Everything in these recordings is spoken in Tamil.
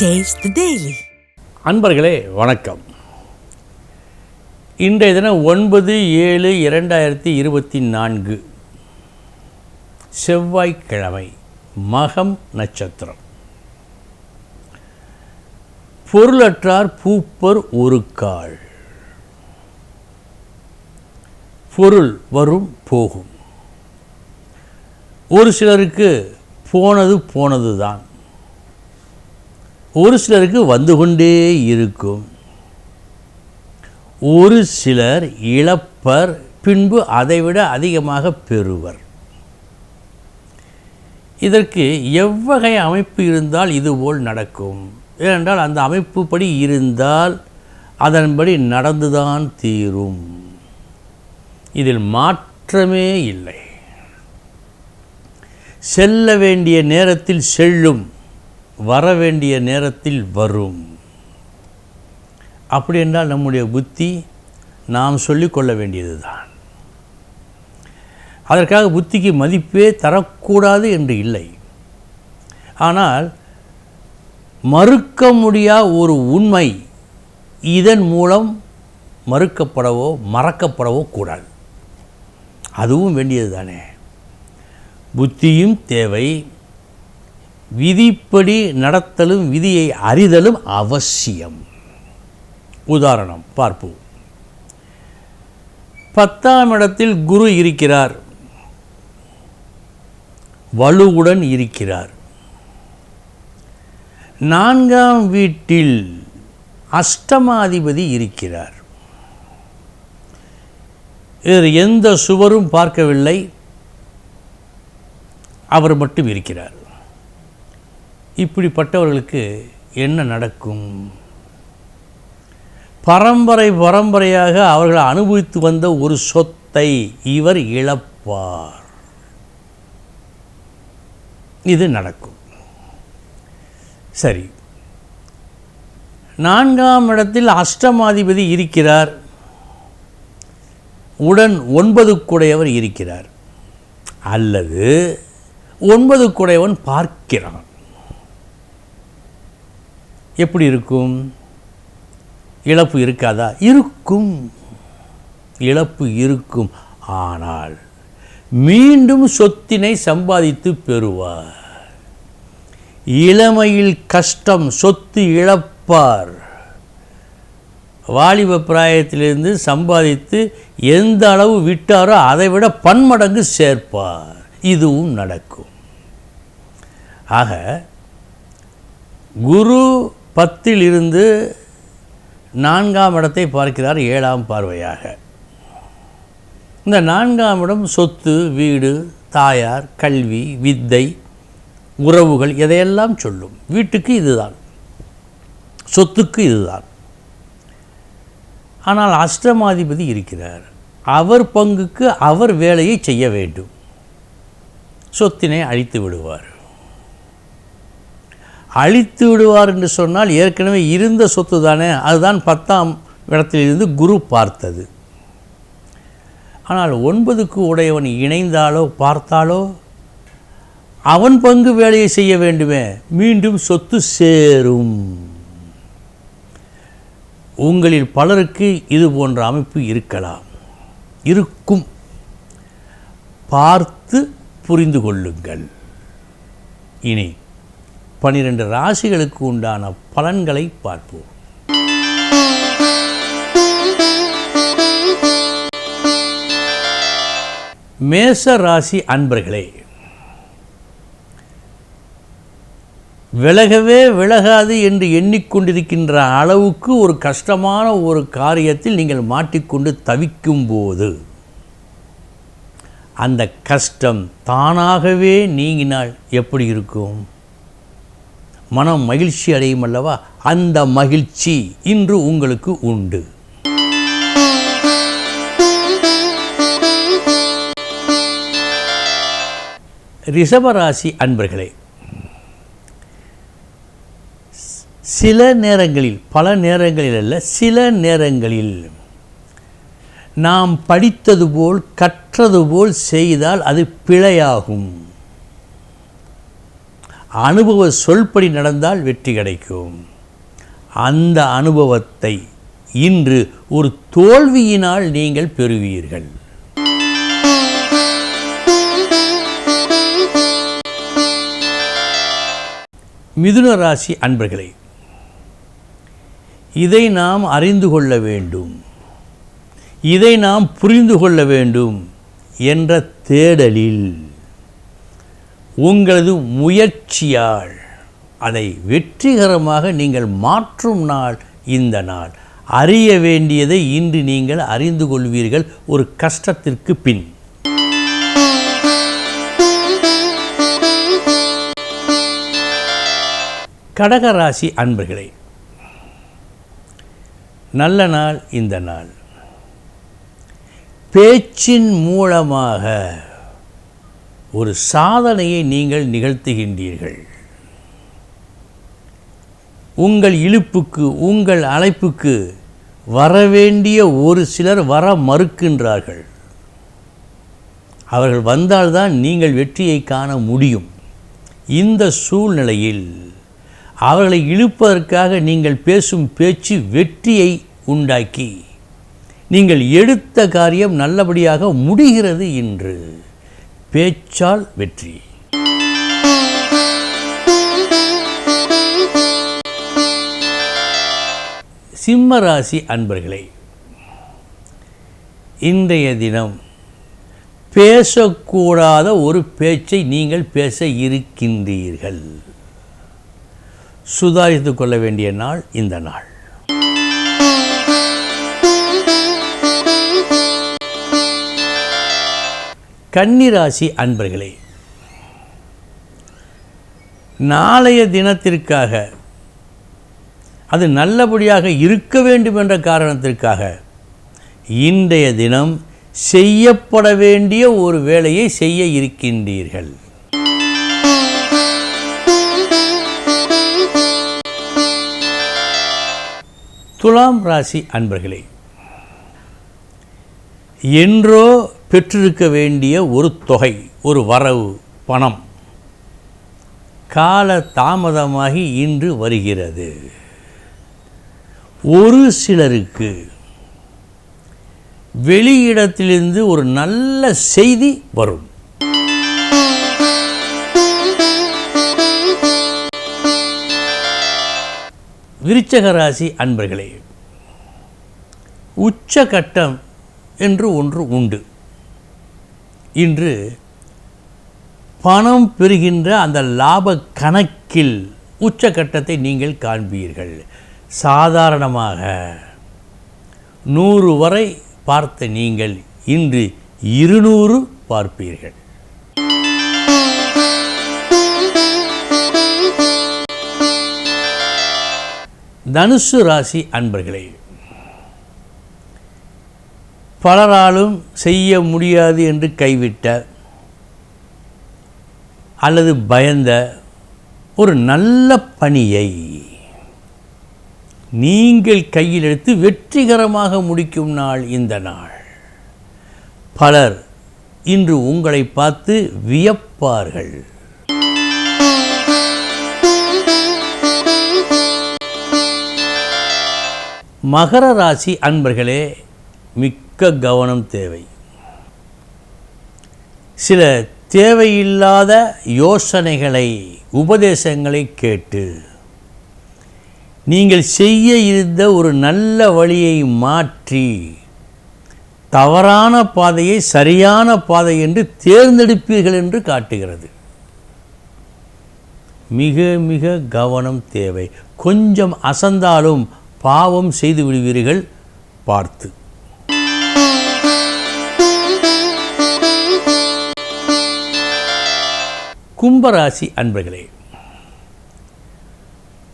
டேஸ்ட் டெய்லி அன்பர்களே வணக்கம். இன்றைய தினம் ஒன்பது ஏழு இரண்டாயிரத்தி இருபத்தி நான்கு. செவ்வாய்க்கிழமை மகம் நட்சத்திரம். பொருளற்றார் பூப்பர் ஒரு கால். பொருள் வரும் போகும். ஒரு சிலருக்கு போனது போனது தான் ஒரு சிலருக்கு வந்து கொண்டே இருக்கும். ஒரு சிலர் இழப்பர் பின்பு அதைவிட அதிகமாக பெறுவர். இதற்கு எவ்வகை அமைப்பு இருந்தால் இதுபோல் நடக்கும். ஏனென்றால் அந்த அமைப்புப்படி இருந்தால் அதன்படி நடந்துதான் தீரும். இதில் மாற்றமே இல்லை. செல்ல வேண்டிய நேரத்தில் செல்லும். வர வேண்டிய நேரத்தில் வரும். அப்படி என்றால் நம்முடைய புத்தி நாம் சொல்லிக்கொள்ள வேண்டியது தான் அதற்காக புத்திக்கு மதிப்பே தரக்கூடாது என்று இல்லை. ஆனால் மறுக்க முடியாத ஒரு உண்மை இதன் மூலம் மறுக்கப்படவோ மறக்கப்படவோ கூடாது. அதுவும் வேண்டியது தானே புத்தியும் தேவை விதிப்படி நடத்தலும் விதியை அறிதலும் அவசியம். உதாரணம் பார்ப்போம் பத்தாம் இடத்தில் குரு இருக்கிறார். வலுவுடன் இருக்கிறார். நான்காம் வீட்டில் அஷ்டமாதிபதி இருக்கிறார். வேறு எந்த சுவரும் பார்க்கவில்லை. அவர் மட்டும் இருக்கிறார். இப்படிப்பட்டவர்களுக்கு என்ன நடக்கும்? பரம்பரை பரம்பரையாக அவர்கள் அனுபவித்து வந்த ஒரு சொத்தை இவர் இழப்பார். இது நடக்கும். சரி. நான்காம் இடத்தில் அஷ்டமாதிபதி இருக்கிறார். உடன் ஒன்பது குடையவர் இருக்கிறார். அல்லது ஒன்பது குடையவன் பார்க்கிறான். எப்படி இருக்கும்? இழப்பு இருக்காதா? இருக்கும். இழப்பு இருக்கும். ஆனால் மீண்டும் சொத்தினை சம்பாதித்து பெறுவார். இளமையில் கஷ்டம் சொத்து இழப்பார். வாலிப பிராயத்திலிருந்து சம்பாதித்து எந்த அளவு விட்டாரோ அதை விட பன்மடங்கு சேர்ப்பார். இதுவும் நடக்கும். ஆக குரு பத்தில் இருந்து நான்காம் இடத்தை பார்க்கிறார் ஏழாம் பார்வையாக. இந்த நான்காம் இடம் சொத்து வீடு தாயார் கல்வி வித்தை உறவுகள் எதையெல்லாம் சொல்லும். வீட்டுக்கு இதுதான். சொத்துக்கு இதுதான். ஆனால் அஷ்டமாதிபதி இருக்கிறார். அவர் பங்குக்கு அவர் வேலையை செய்ய வேண்டும். சொத்தினை அழித்து விடுவார். அழித்து விடுவார் என்று சொன்னால் ஏற்கனவே இருந்த சொத்து தானே அதுதான் பத்தாம் இடத்திலிருந்து குரு பார்த்தது. ஆனால் ஒன்பதுக்கு உடையவன் இணைந்தாலோ பார்த்தாலோ அவன் பங்கு வேலையை செய்ய வேண்டுமே மீண்டும் சொத்து சேரும். உங்களில் பலருக்கு இது போன்ற அமைப்பு இருக்கலாம். இருக்கும். பார்த்து புரிந்து கொள்ளுங்கள். இனி பனிரெண்டு ராசிகளுக்கு உண்டான பலன்களை பார்ப்போம். மேச ராசி அன்பர்களே விலகவே விலகாது என்று எண்ணிக்கொண்டிருக்கின்ற அளவுக்கு ஒரு கஷ்டமான ஒரு காரியத்தில் நீங்கள் மாட்டிக்கொண்டு தவிக்கும்போது அந்த கஷ்டம் தானாகவே நீங்கினால் எப்படி இருக்கும்? மனம் மகிழ்ச்சி அடையும் அல்லவா? அந்த மகிழ்ச்சி இன்று உங்களுக்கு உண்டு. ரிஷபராசி அன்பர்களே சில நேரங்களில் பல நேரங்களில் அல்ல சில நேரங்களில் நாம் படித்தது போல் கற்றது போல் செய்தால் அது பிழையாகும். அனுபவ சொல்படி நடந்தால் வெற்றி கிடைக்கும். அந்த அனுபவத்தை இன்று ஒரு தோல்வியினால் நீங்கள் பெறுவீர்கள். மிதுன ராசி அன்பர்களே இதை நாம் அறிந்து கொள்ள வேண்டும். இதை நாம் புரிந்து கொள்ள வேண்டும் என்ற தேடலில் உங்களது முயற்சியால் அதை வெற்றிகரமாக நீங்கள் மாற்றும் நாள் இந்த நாள். அறிய வேண்டியதை இன்று நீங்கள் அறிந்து கொள்வீர்கள் ஒரு கஷ்டத்திற்கு பின். கடகராசி அன்பர்களே நல்ல நாள் இந்த நாள். பேச்சின் மூலமாக ஒரு சாதனையை நீங்கள் நிகழ்த்துகின்றீர்கள். உங்கள் இழுப்புக்கு உங்கள் அழைப்புக்கு வரவேண்டிய ஒரு சிலர் வர மறுக்கின்றார்கள். அவர்கள் வந்தால்தான் நீங்கள் வெற்றியை காண முடியும். இந்த சூழ்நிலையில் அவர்களை இழுப்பதற்காக நீங்கள் பேசும் பேச்சு வெற்றியை உண்டாக்கி நீங்கள் எடுத்த காரியம் நல்லபடியாக முடிகிறது இன்று. பேச்சால் வெற்றி. சிம்ம ராசி அன்பர்களே இன்றைய தினம் பேசக்கூடாத ஒரு பேச்சை நீங்கள் பேச இருக்கின்றீர்கள். சுதாரித்து கொள்ள வேண்டிய நாள் இந்த நாள். கன்னிராசி அன்பர்களே நாளைய தினத்திற்காக அது நல்லபடியாக இருக்க வேண்டும் என்ற காரணத்திற்காக இன்றைய தினம் செய்யப்பட வேண்டிய ஒரு வேலையை செய்ய இருக்கின்றீர்கள். துலாம் ராசி அன்பர்களே என்றோ பெற்றிருக்க வேண்டிய ஒரு தொகை ஒரு வரவு பணம். கால தாமதமாகி இன்று வருகிறது. ஒரு சிலருக்கு வெளியிடத்திலிருந்து ஒரு நல்ல செய்தி வரும். விருச்சகராசி அன்பர்களே உச்சகட்டம் என்று ஒன்று உண்டு. இன்று பணம் பெறுகின்ற அந்த லாப கணக்கில் உச்சக்கட்டத்தை நீங்கள் காண்பீர்கள். சாதாரணமாக நூறு வரை பார்த்த நீங்கள் இன்று இருநூறு பார்ப்பீர்கள். தனுசு ராசி அன்பர்களே பலராலும் செய்ய முடியாது என்று கைவிட்ட அல்லது பயந்த ஒரு நல்ல பணியை நீங்கள் கையில் எடுத்து வெற்றிகரமாக முடிக்கும் நாள் இந்த நாள். பலர் இன்று உங்களை பார்த்து வியப்பார்கள். மகர ராசி அன்பர்களே மிக்க கவனம் தேவை. சில தேவையில்லாத யோசனைகளை உபதேசங்களை கேட்டு நீங்கள் செய்ய இருந்த ஒரு நல்ல வழியை மாற்றி தவறான பாதையை சரியான பாதை என்று தேர்ந்தெடுப்பீர்கள் என்று காட்டுகிறது. மிக மிக கவனம் தேவை. கொஞ்சம் அசந்தாலும் பாவம் செய்து விடுவீர்கள் பார்த்து. கும்பராசி அன்பர்களே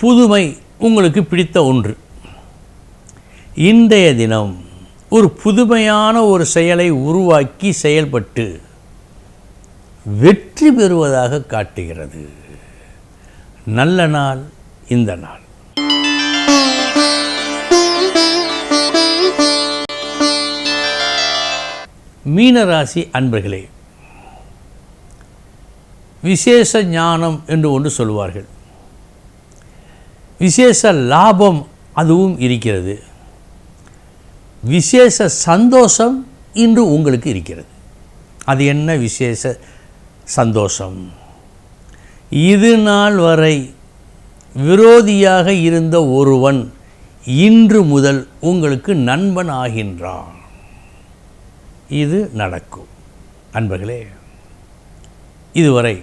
புதுமை உங்களுக்கு பிடித்த ஒன்று. இன்றைய தினம் ஒரு புதுமையான ஒரு செயலை உருவாக்கி செயல்பட்டு வெற்றி பெறுவதாக காட்டுகிறது. நல்ல நாள் இந்த நாள். மீனராசி அன்பர்களே விசேஷ ஞானம் என்று ஒன்று சொல்வார்கள் விசேஷ லாபம் அதுவும் இருக்கிறது. விசேஷ சந்தோஷம் இன்று உங்களுக்கு இருக்கிறது. அது என்ன விசேஷ சந்தோஷம்? இது நாள் வரை விரோதியாக இருந்த ஒருவன் இன்று முதல் உங்களுக்கு நண்பன் ஆகின்றான். இது நடக்கும். அன்பர்களே இதுவரை